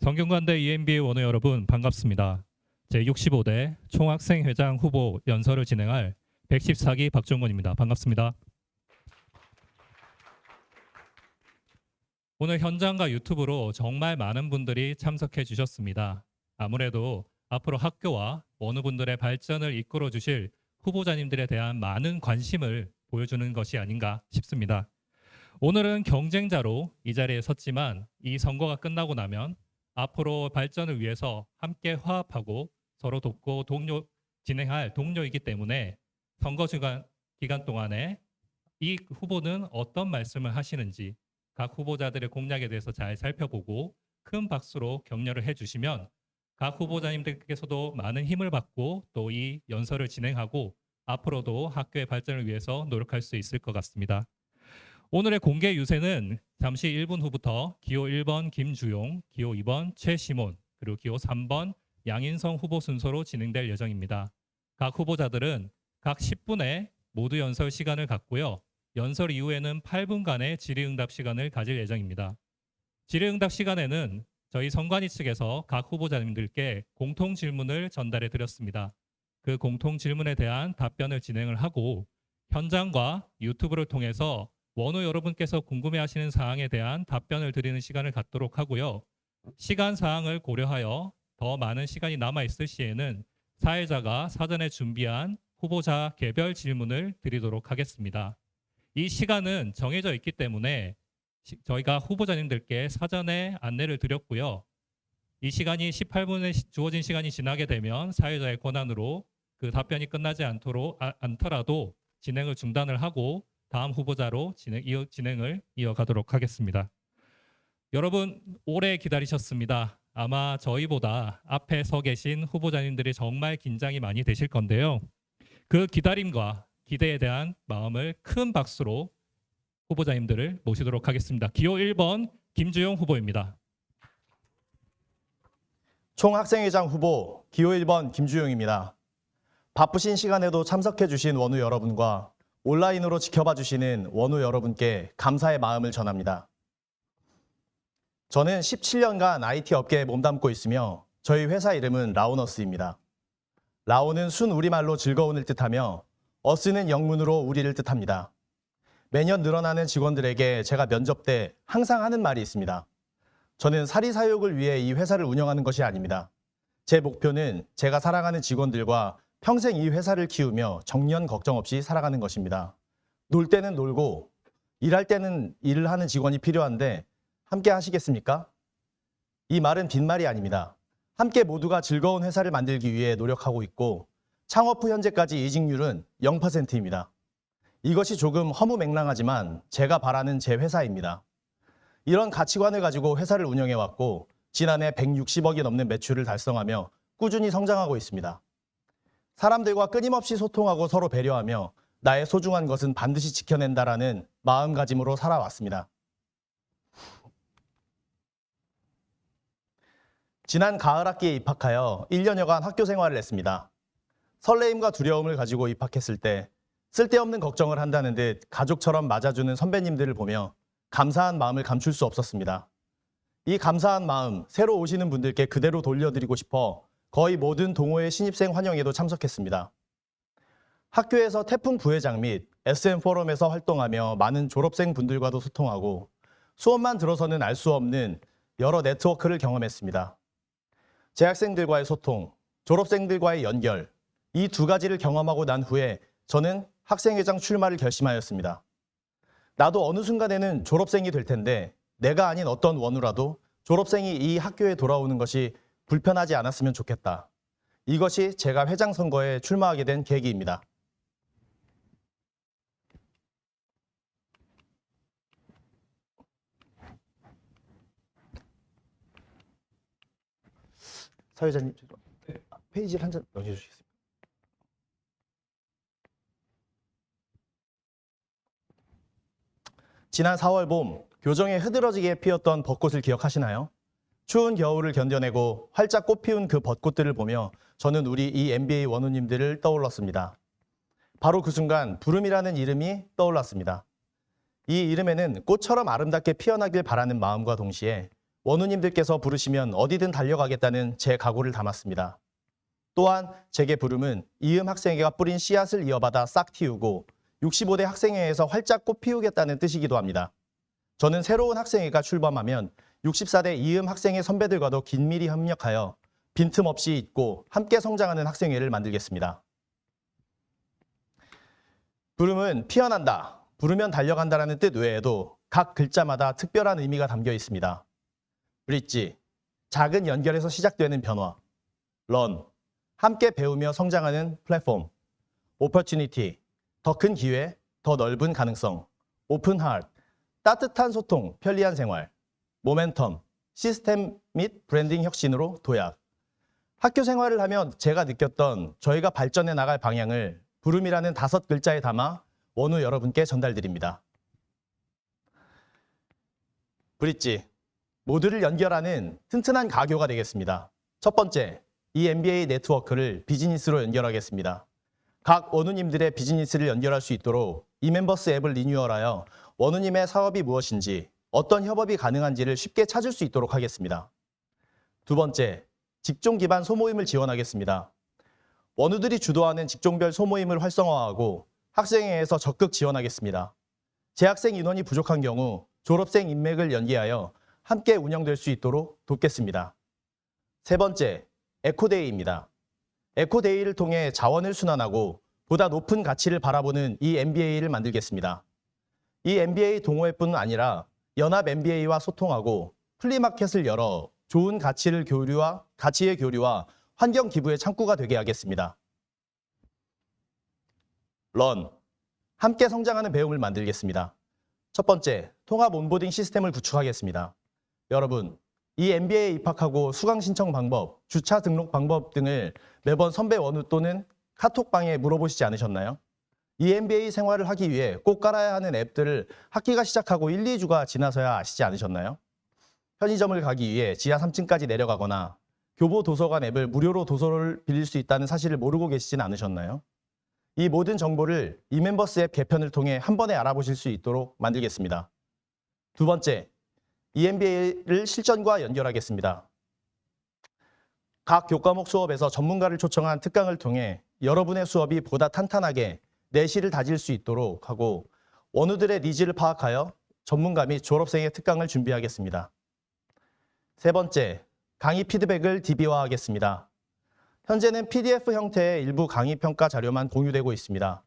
성균관대 EMBA 원우 여러분 반갑습니다. 제65대 총학생회장 후보 연설을 진행할 114기 박종건입니다. 반갑습니다. 오늘 현장과 유튜브로 정말 많은 분들이 참석해 주셨습니다. 아무래도 앞으로 학교와 어느 분들의 발전을 이끌어 주실 후보자님들에 대한 많은 관심을 보여주는 것이 아닌가 싶습니다. 오늘은 경쟁자로 이 자리에 섰지만 이 선거가 끝나고 나면 앞으로 발전을 위해서 함께 화합하고 서로 돕고 동료 진행할 동료이기 때문에 선거 기간, 기간 동안에 이 후보는 어떤 말씀을 하시는지 각 후보자들의 공약에 대해서 잘 살펴보고 큰 박수로 격려를 해주시면 각 후보자님들께서도 많은 힘을 받고 또 이 연설을 진행하고 앞으로도 학교의 발전을 위해서 노력할 수 있을 것 같습니다. 오늘의 공개 유세는 잠시 1분 후부터 기호 1번 김주용, 기호 2번 최시몬, 그리고 기호 3번 양인성 후보 순서로 진행될 예정입니다. 각 후보자들은 각 10분의 모두 연설 시간을 갖고요. 연설 이후에는 8분간의 질의응답 시간을 가질 예정입니다. 질의응답 시간에는 저희 선관위 측에서 각 후보자님들께 공통 질문을 전달해 드렸습니다. 그 공통 질문에 대한 답변을 진행을 하고 현장과 유튜브를 통해서 원호 여러분께서 궁금해하시는 사항에 대한 답변을 드리는 시간을 갖도록 하고요. 시간 사항을 고려하여 더 많은 시간이 남아 있을 시에는 사회자가 사전에 준비한 후보자 개별 질문을 드리도록 하겠습니다. 이 시간은 정해져 있기 때문에 시- 저희가 후보자님들께 사전에 안내를 드렸고요. 이 시간이 18분에 주어진 시간이 지나게 되면 사회자의 권한으로 그 답변이 끝나지 않도록 아- 않더라도 진행을 중단을 하고 다음 후보자로 진행, 이어, 진행을 이어가도록 하겠습니다. 여러분 오래 기다리셨습니다. 아마 저희보다 앞에 서 계신 후보자님들이 정말 긴장이 많이 되실 건데요. 그 기다림과 기대에 대한 마음을 큰 박수로 후보자님들을 모시도록 하겠습니다. 기호 1번 김주용 후보입니다. 총학생회장 후보 기호 1번 김주용입니다. 바쁘신 시간에도 참석해 주신 원우 여러분과 온라인으로 지켜봐 주시는 원우 여러분께 감사의 마음을 전합니다. 저는 17년간 IT 업계에 몸담고 있으며 저희 회사 이름은 라오너스입니다. 라오는 순 우리말로 즐거운을 뜻하며 어스는 영문으로 우리를 뜻합니다. 매년 늘어나는 직원들에게 제가 면접 때 항상 하는 말이 있습니다. 저는 사리사욕을 위해 이 회사를 운영하는 것이 아닙니다. 제 목표는 제가 사랑하는 직원들과 평생 이 회사를 키우며 정년 걱정 없이 살아가는 것입니다. 놀 때는 놀고 일할 때는 일을 하는 직원이 필요한데 함께 하시겠습니까? 이 말은 빈말이 아닙니다. 함께 모두가 즐거운 회사를 만들기 위해 노력하고 있고 창업 후 현재까지 이직률은 0%입니다. 이것이 조금 허무맹랑하지만 제가 바라는 제 회사입니다. 이런 가치관을 가지고 회사를 운영해 왔고 지난해 160억이 넘는 매출을 달성하며 꾸준히 성장하고 있습니다. 사람들과 끊임없이 소통하고 서로 배려하며 나의 소중한 것은 반드시 지켜낸다라는 마음가짐으로 살아왔습니다. 지난 가을 학기에 입학하여 1년여간 학교 생활을 했습니다. 설레임과 두려움을 가지고 입학했을 때 쓸데없는 걱정을 한다는 듯 가족처럼 맞아주는 선배님들을 보며 감사한 마음을 감출 수 없었습니다. 이 감사한 마음 새로 오시는 분들께 그대로 돌려드리고 싶어 거의 모든 동호회 신입생 환영회도 참석했습니다. 학교에서 태풍 부회장 및 SM 포럼에서 활동하며 많은 졸업생 분들과도 소통하고 수업만 들어서는 알 수 없는 여러 네트워크를 경험했습니다. 재학생들과의 소통, 졸업생들과의 연결, 이 두 가지를 경험하고 난 후에 저는 학생회장 출마를 결심하였습니다. 나도 어느 순간에는 졸업생이 될 텐데 내가 아닌 어떤 원우라도 졸업생이 이 학교에 돌아오는 것이 불편하지 않았으면 좋겠다. 이것이 제가 회장 선거에 출마하게 된 계기입니다. 사회자님 페이지를 한 장 넘겨주시겠습니까? 지난 4월 봄 교정에 흐드러지게 피었던 벚꽃을 기억하시나요? 추운 겨울을 견뎌내고 활짝 꽃피운 그 벚꽃들을 보며 저는 우리 이 MBA 원우님들을 떠올랐습니다. 바로 그 순간 부름이라는 이름이 떠올랐습니다. 이 이름에는 꽃처럼 아름답게 피어나길 바라는 마음과 동시에 원우님들께서 부르시면 어디든 달려가겠다는 제 각오를 담았습니다. 또한 제게 부름은 이음 학생회가 뿌린 씨앗을 이어받아 싹 틔우고 65대 학생회에서 활짝 꽃 피우겠다는 뜻이기도 합니다. 저는 새로운 학생회가 출범하면 64대 이음 학생회 선배들과도 긴밀히 협력하여 빈틈없이 있고 함께 성장하는 학생회를 만들겠습니다. 부름은 피어난다, 부르면 달려간다라는 뜻 외에도 각 글자마다 특별한 의미가 담겨 있습니다. 브릿지, 작은 연결에서 시작되는 변화. 런, 함께 배우며 성장하는 플랫폼. 오퍼튜니티, 더 큰 기회, 더 넓은 가능성. 오픈 하트, 따뜻한 소통, 편리한 생활. 모멘텀, 시스템 및 브랜딩 혁신으로 도약. 학교 생활을 하며 제가 느꼈던 저희가 발전해 나갈 방향을 부름이라는 다섯 글자에 담아 원우 여러분께 전달드립니다. 브릿지, 모두를 연결하는 튼튼한 가교가 되겠습니다. 첫 번째, 이 MBA 네트워크를 비즈니스로 연결하겠습니다. 각 원우님들의 비즈니스를 연결할 수 있도록 이 멤버스 앱을 리뉴얼하여 원우님의 사업이 무엇인지 어떤 협업이 가능한지를 쉽게 찾을 수 있도록 하겠습니다. 두 번째, 직종 기반 소모임을 지원하겠습니다. 원우들이 주도하는 직종별 소모임을 활성화하고 학생회에서 적극 지원하겠습니다. 재학생 인원이 부족한 경우 졸업생 인맥을 연계하여 함께 운영될 수 있도록 돕겠습니다. 세 번째, 에코데이입니다. 에코데이를 통해 자원을 순환하고 보다 높은 가치를 바라보는 이 MBA를 만들겠습니다. 이 MBA 동호회뿐 아니라 연합 MBA와 소통하고 플리마켓을 열어 좋은 가치를 교류와 가치의 교류와 환경 기부의 창구가 되게 하겠습니다. 런 함께 성장하는 배움을 만들겠습니다. 첫 번째, 통합 온보딩 시스템을 구축하겠습니다. 여러분, 이 MBA에 입학하고 수강 신청 방법, 주차 등록 방법 등을 매번 선배 원우 또는 카톡방에 물어보시지 않으셨나요? 이 MBA 생활을 하기 위해 꼭 깔아야 하는 앱들을 학기가 시작하고 1, 2주가 지나서야 아시지 않으셨나요? 편의점을 가기 위해 지하 3층까지 내려가거나 교보 도서관 앱을 무료로 도서를 빌릴 수 있다는 사실을 모르고 계시진 않으셨나요? 이 모든 정보를 이 멤버스 앱 개편을 통해 한 번에 알아보실 수 있도록 만들겠습니다. 두 번째, EMBA를 실전과 연결하겠습니다. 각 교과목 수업에서 전문가를 초청한 특강을 통해 여러분의 수업이 보다 탄탄하게 내실을 다질 수 있도록 하고 원우들의 니즈를 파악하여 전문가 및 졸업생의 특강을 준비하겠습니다. 세 번째, 강의 피드백을 DB화하겠습니다. 현재는 PDF 형태의 일부 강의 평가 자료만 공유되고 있습니다.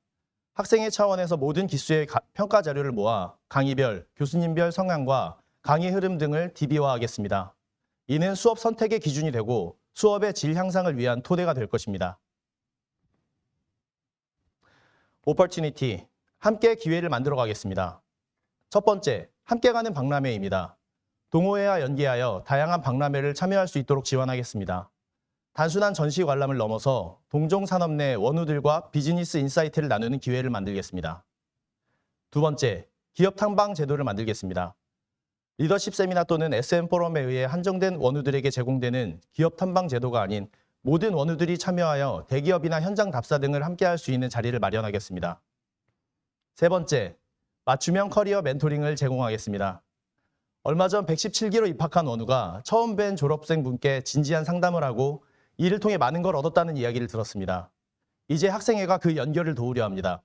학생의 차원에서 모든 기수의 가- 평가 자료를 모아 강의별, 교수님별 성향과 강의 흐름 등을 DB화하겠습니다. 이는 수업 선택의 기준이 되고 수업의 질 향상을 위한 토대가 될 것입니다. 오퍼튜니티, 함께 기회를 만들어 가겠습니다. 첫 번째, 함께 가는 박람회입니다. 동호회와 연계하여 다양한 박람회를 참여할 수 있도록 지원하겠습니다. 단순한 전시 관람을 넘어서 동종 산업 내 원우들과 비즈니스 인사이트를 나누는 기회를 만들겠습니다. 두 번째, 기업 탐방 제도를 만들겠습니다. 리더십 세미나 또는 SM 포럼에 의해 한정된 원우들에게 제공되는 기업 탐방 제도가 아닌 모든 원우들이 참여하여 대기업이나 현장 답사 등을 함께 할 수 있는 자리를 마련하겠습니다. 세 번째, 맞춤형 커리어 멘토링을 제공하겠습니다. 얼마 전 117기로 입학한 원우가 처음 뵌 졸업생 분께 진지한 상담을 하고 이를 통해 많은 걸 얻었다는 이야기를 들었습니다. 이제 학생회가 그 연결을 도우려 합니다.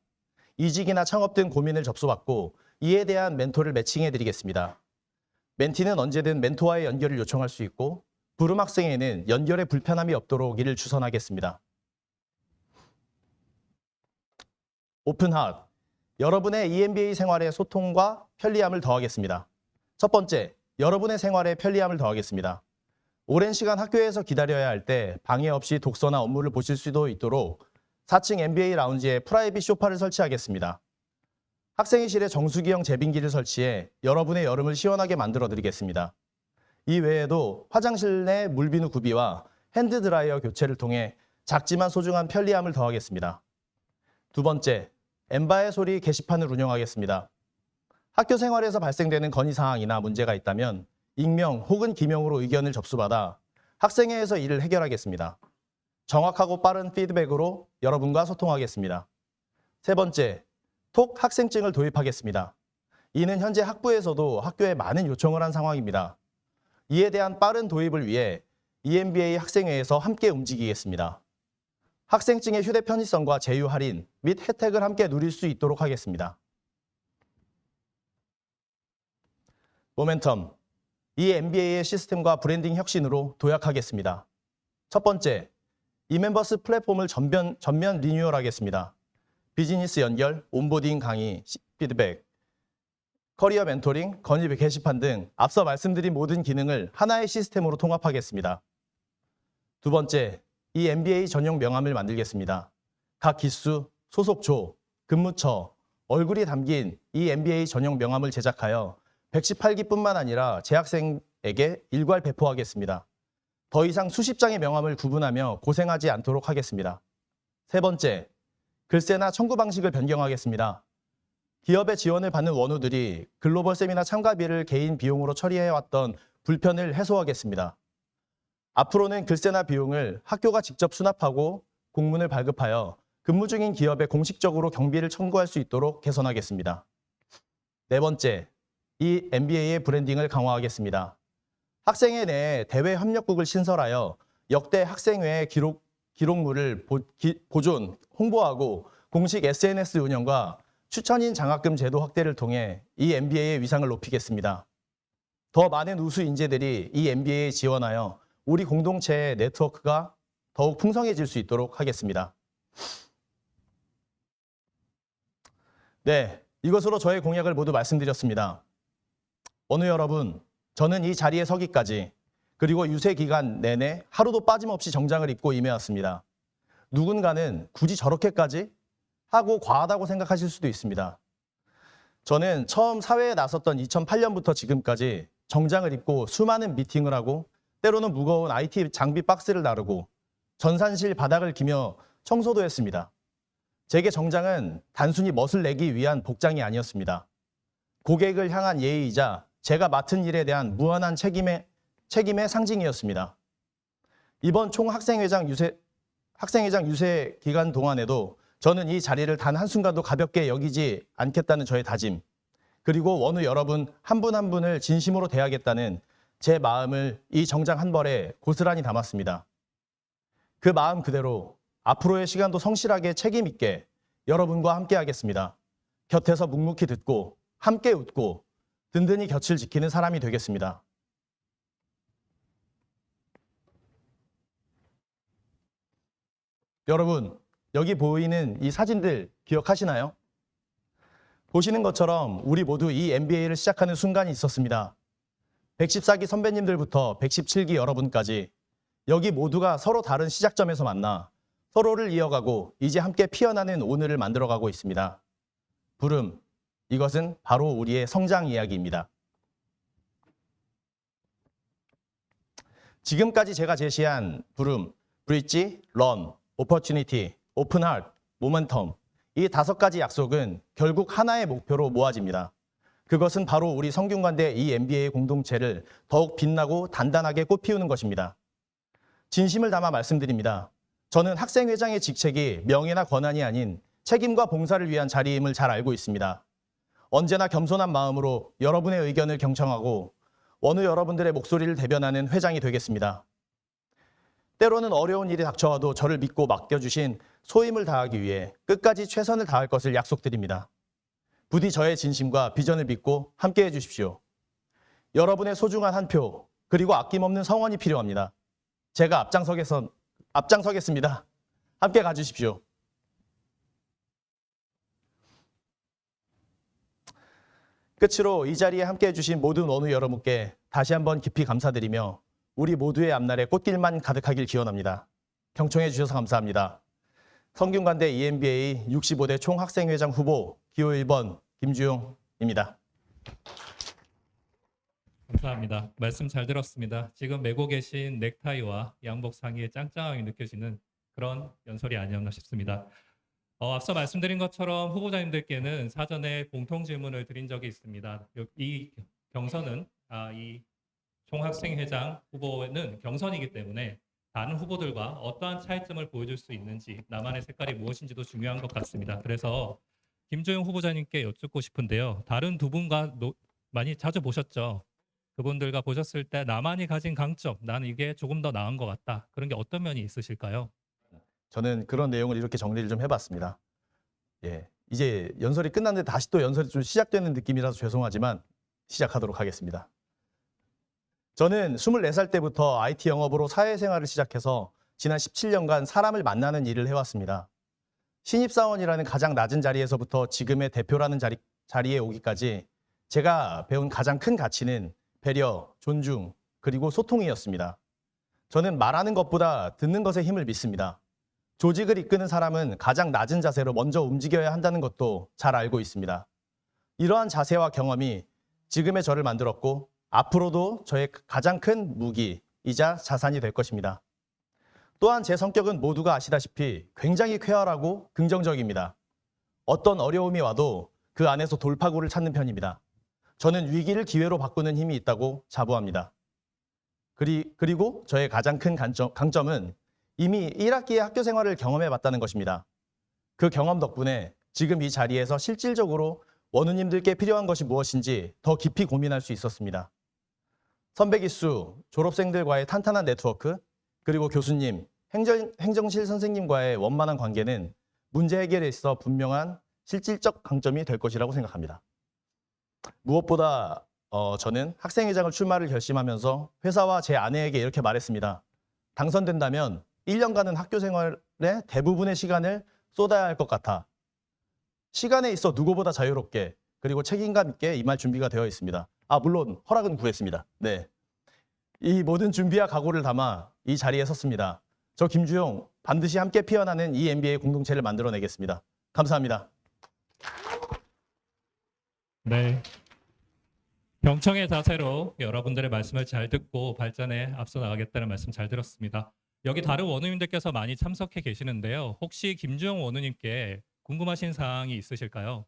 이직이나 창업 등 고민을 접수받고 이에 대한 멘토를 매칭해 드리겠습니다. 멘티는 언제든 멘토와의 연결을 요청할 수 있고 부름 학생에는 연결에 불편함이 없도록 이를 주선하겠습니다. 오픈하트 여러분의 EMBA 생활의 소통과 편리함을 더하겠습니다. 첫 번째, 여러분의 생활에 편리함을 더하겠습니다. 오랜 시간 학교에서 기다려야 할 때 방해 없이 독서나 업무를 보실 수도 있도록 4층 MBA 라운지에 프라이빗 소파를 설치하겠습니다. 학생회실에 정수기형 제빙기를 설치해 여러분의 여름을 시원하게 만들어 드리겠습니다. 이 외에도 화장실 내 물비누 구비와 핸드 드라이어 교체를 통해 작지만 소중한 편리함을 더하겠습니다. 두 번째, 엠바의 소리 게시판을 운영하겠습니다. 학교 생활에서 발생되는 건의사항이나 문제가 있다면 익명 혹은 기명으로 의견을 접수받아 학생회에서 이를 해결하겠습니다. 정확하고 빠른 피드백으로 여러분과 소통하겠습니다. 세 번째, 톡 학생증을 도입하겠습니다. 이는 현재 학부에서도 학교에 많은 요청을 한 상황입니다. 이에 대한 빠른 도입을 위해 EMBA 학생회에서 함께 움직이겠습니다. 학생증의 휴대 편의성과 제휴 할인 및 혜택을 함께 누릴 수 있도록 하겠습니다. 모멘텀 이 MBA의 시스템과 브랜딩 혁신으로 도약하겠습니다. 첫 번째, 이멤버스 플랫폼을 전면, 전면 리뉴얼하겠습니다. 비즈니스 연결, 온보딩 강의, 시- 피드백, 커리어 멘토링, 건의 게시판 등 앞서 말씀드린 모든 기능을 하나의 시스템으로 통합하겠습니다. 두 번째, 이 MBA 전용 명함을 만들겠습니다. 각 기수, 소속조, 근무처, 얼굴이 담긴 이 MBA 전용 명함을 제작하여 118기뿐만 아니라 재학생에게 일괄 배포하겠습니다. 더 이상 수십 장의 명함을 구분하며 고생하지 않도록 하겠습니다. 세 번째, 글쎄나 청구 방식을 변경하겠습니다. 기업의 지원을 받는 원우들이 글로벌 세미나 참가비를 개인 비용으로 처리해왔던 불편을 해소하겠습니다. 앞으로는 글쎄나 비용을 학교가 직접 수납하고 공문을 발급하여 근무 중인 기업에 공식적으로 경비를 청구할 수 있도록 개선하겠습니다. 네 번째, 이 MBA의 브랜딩을 강화하겠습니다. 학생회 내에 대외 협력국을 신설하여 역대 학생회 기록, 기록물을 보, 기- 보존, 홍보하고 공식 SNS 운영과 추천인 장학금 제도 확대를 통해 이 MBA의 위상을 높이겠습니다. 더 많은 우수 인재들이 이 MBA에 지원하여 우리 공동체의 네트워크가 더욱 풍성해질 수 있도록 하겠습니다. 네, 이것으로 저의 공약을 모두 말씀드렸습니다. 어느 여러분, 저는 이 자리에 서기까지 그리고 유세 기간 내내 하루도 빠짐없이 정장을 입고 임해왔습니다. 누군가는 굳이 저렇게까지 하고 과하다고 생각하실 수도 있습니다. 저는 처음 사회에 나섰던 2008년부터 지금까지 정장을 입고 수많은 미팅을 하고 때로는 무거운 IT 장비 박스를 나르고 전산실 바닥을 기며 청소도 했습니다. 제게 정장은 단순히 멋을 내기 위한 복장이 아니었습니다. 고객을 향한 예의이자 제가 맡은 일에 대한 무한한 책임의, 책임의 상징이었습니다. 이번 총학생회장 유세, 학생회장 유세 기간 동안에도 저는 이 자리를 단 한순간도 가볍게 여기지 않겠다는 저의 다짐, 그리고 원우 여러분 한 분 한 분을 진심으로 대하겠다는 제 마음을 이 정장 한 벌에 고스란히 담았습니다. 그 마음 그대로 앞으로의 시간도 성실하게 책임 있게 여러분과 함께 하겠습니다. 곁에서 묵묵히 듣고 함께 웃고 든든히 곁을 지키는 사람이 되겠습니다. 여러분, 여기 보이는 이 사진들 기억하시나요? 보시는 것처럼 우리 모두 이 MBA를 시작하는 순간이 있었습니다. 114기 선배님들부터 117기 여러분까지 여기 모두가 서로 다른 시작점에서 만나 서로를 이어가고 이제 함께 피어나는 오늘을 만들어가고 있습니다. 부름, 이것은 바로 우리의 성장 이야기입니다. 지금까지 제가 제시한 부름, 브릿지, 런, 오퍼튜니티, 오픈하트, 모멘텀 이 다섯 가지 약속은 결국 하나의 목표로 모아집니다. 그것은 바로 우리 성균관대 이 MBA 공동체를 더욱 빛나고 단단하게 꽃피우는 것입니다. 진심을 담아 말씀드립니다. 저는 학생회장의 직책이 명예나 권한이 아닌 책임과 봉사를 위한 자리임을 잘 알고 있습니다. 언제나 겸손한 마음으로 여러분의 의견을 경청하고 어느 여러분들의 목소리를 대변하는 회장이 되겠습니다. 때로는 어려운 일이 닥쳐와도 저를 믿고 맡겨주신 소임을 다하기 위해 끝까지 최선을 다할 것을 약속드립니다. 부디 저의 진심과 비전을 믿고 함께 해주십시오. 여러분의 소중한 한 표, 그리고 아낌없는 성원이 필요합니다. 제가 앞장서겠선, 앞장서겠습니다. 함께 가주십시오. 끝으로 이 자리에 함께 해주신 모든 원우 여러분께 다시 한번 깊이 감사드리며 우리 모두의 앞날에 꽃길만 가득하길 기원합니다. 경청해 주셔서 감사합니다. 성균관대 EMBA 65대 총학생회장 후보 기호 1번 김주용입니다. 감사합니다. 말씀 잘 들었습니다. 지금 메고 계신 넥타이와 양복 상의의 짱짱함이 느껴지는 그런 연설이 아니었나 싶습니다. 어, 앞서 말씀드린 것처럼 후보자님들께는 사전에 공통 질문을 드린 적이 있습니다. 요- 이 경선은 아, 이 총학생회장 후보는 경선이기 때문에 다른 후보들과 어떠한 차이점을 보여줄 수 있는지 나만의 색깔이 무엇인지도 중요한 것 같습니다. 그래서 김조영 후보자님께 여쭙고 싶은데요. 다른 두 분과 노- 많이 자주 보셨죠? 그분들과 보셨을 때 나만이 가진 강점, 나는 이게 조금 더 나은 것 같다. 그런 게 어떤 면이 있으실까요? 저는 그런 내용을 이렇게 정리를 좀 해봤습니다. 예, 이제 연설이 끝났는데 다시 또 연설이 좀 시작되는 느낌이라서 죄송하지만 시작하도록 하겠습니다. 저는 24살 때부터 IT 영업으로 사회생활을 시작해서 지난 17년간 사람을 만나는 일을 해왔습니다. 신입사원이라는 가장 낮은 자리에서부터 지금의 대표라는 자리, 자리에 오기까지 제가 배운 가장 큰 가치는 배려, 존중, 그리고 소통이었습니다. 저는 말하는 것보다 듣는 것에 힘을 믿습니다. 조직을 이끄는 사람은 가장 낮은 자세로 먼저 움직여야 한다는 것도 잘 알고 있습니다. 이러한 자세와 경험이 지금의 저를 만들었고 앞으로도 저의 가장 큰 무기이자 자산이 될 것입니다. 또한 제 성격은 모두가 아시다시피 굉장히 쾌활하고 긍정적입니다. 어떤 어려움이 와도 그 안에서 돌파구를 찾는 편입니다. 저는 위기를 기회로 바꾸는 힘이 있다고 자부합니다. 그리, 그리고 저의 가장 큰 강점, 강점은 이미 1학기의 학교 생활을 경험해 봤다는 것입니다. 그 경험 덕분에 지금 이 자리에서 실질적으로 원우님들께 필요한 것이 무엇인지 더 깊이 고민할 수 있었습니다. 선배 기수, 졸업생들과의 탄탄한 네트워크, 그리고 교수님, 행정, 행정실 선생님과의 원만한 관계는 문제 해결에 있어 분명한 실질적 강점이 될 것이라고 생각합니다. 무엇보다 어, 저는 학생회장을 출마를 결심하면서 회사와 제 아내에게 이렇게 말했습니다. 당선된다면 1년간은 학교 생활에 대부분의 시간을 쏟아야 할 것 같아. 시간에 있어 누구보다 자유롭게 그리고 책임감 있게 임할 준비가 되어 있습니다. 아 물론 허락은 구했습니다. 네. 이 모든 준비와 각오를 담아 이 자리에 섰습니다. 저 김주용 반드시 함께 피어나는 이 MBA 공동체를 만들어내겠습니다. 감사합니다. 네. 경청의 자세로 여러분들의 말씀을 잘 듣고 발전에 앞서 나가겠다는 말씀 잘 들었습니다. 여기 다른 원우님들께서 많이 참석해 계시는데요. 혹시 김주영 원우님께 궁금하신 사항이 있으실까요?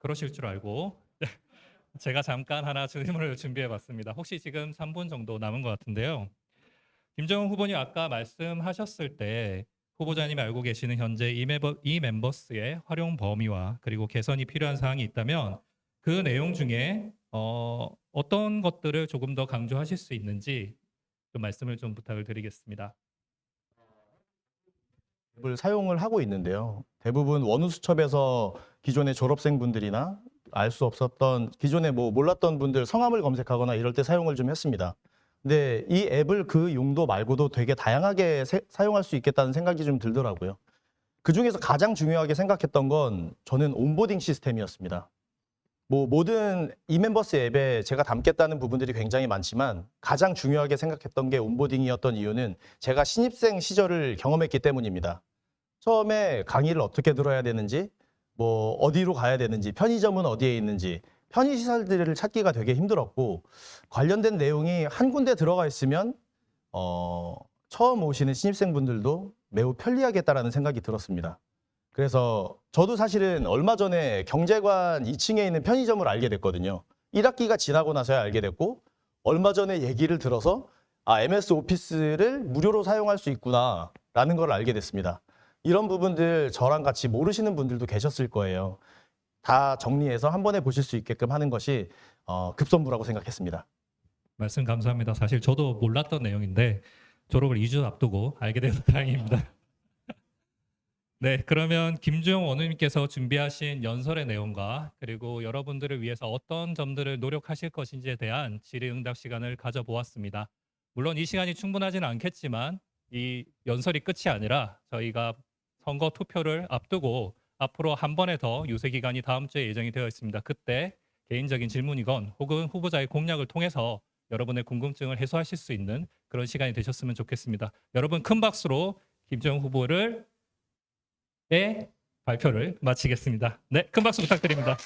그러실 줄 알고 제가 잠깐 하나 질문을 준비해 봤습니다. 혹시 지금 3분 정도 남은 것 같은데요. 김정은 후보님 아까 말씀하셨을 때 후보자님이 알고 계시는 현재 이, 멤버, 이 멤버스의 활용 범위와 그리고 개선이 필요한 사항이 있다면 그 내용 중에 어, 어떤 것들을 조금 더 강조하실 수 있는지 좀 말씀을 좀 부탁을 드리겠습니다. 앱을 사용을 하고 있는데요. 대부분 원우수첩에서 기존의 졸업생분들이나 알 수 없었던 기존에 뭐 몰랐던 분들 성함을 검색하거나 이럴 때 사용을 좀 했습니다. 근데 이 앱을 그 용도 말고도 되게 다양하게 세- 사용할 수 있겠다는 생각이 좀 들더라고요. 그 중에서 가장 중요하게 생각했던 건 저는 온보딩 시스템이었습니다. 뭐 모든 이멤버스 앱에 제가 담겠다는 부분들이 굉장히 많지만 가장 중요하게 생각했던 게 온보딩이었던 이유는 제가 신입생 시절을 경험했기 때문입니다. 처음에 강의를 어떻게 들어야 되는지, 뭐 어디로 가야 되는지, 편의점은 어디에 있는지, 편의 시설들을 찾기가 되게 힘들었고 관련된 내용이 한 군데 들어가 있으면 어, 처음 오시는 신입생분들도 매우 편리하겠다라는 생각이 들었습니다. 그래서 저도 사실은 얼마 전에 경제관 2층에 있는 편의점을 알게 됐거든요. 1학기가 지나고 나서야 알게 됐고 얼마 전에 얘기를 들어서 아, MS 오피스를 무료로 사용할 수 있구나라는 걸 알게 됐습니다. 이런 부분들 저랑 같이 모르시는 분들도 계셨을 거예요. 다 정리해서 한 번에 보실 수 있게끔 하는 것이 어, 급선무라고 생각했습니다. 말씀 감사합니다. 사실 저도 몰랐던 내용인데 졸업을 2주 앞두고 알게 돼서 다행입니다. 네, 그러면 김주영 원우님께서 준비하신 연설의 내용과 그리고 여러분들을 위해서 어떤 점들을 노력하실 것인지에 대한 질의응답 시간을 가져보았습니다. 물론 이 시간이 충분하지는 않겠지만 이 연설이 끝이 아니라 저희가 선거 투표를 앞두고 앞으로 한 번에 더 유세 기간이 다음 주에 예정이 되어 있습니다. 그때 개인적인 질문이건 혹은 후보자의 공약을 통해서 여러분의 궁금증을 해소하실 수 있는 그런 시간이 되셨으면 좋겠습니다. 여러분 큰 박수로 김정 후보를 의 발표를 마치겠습니다. 네, 큰 박수 부탁드립니다.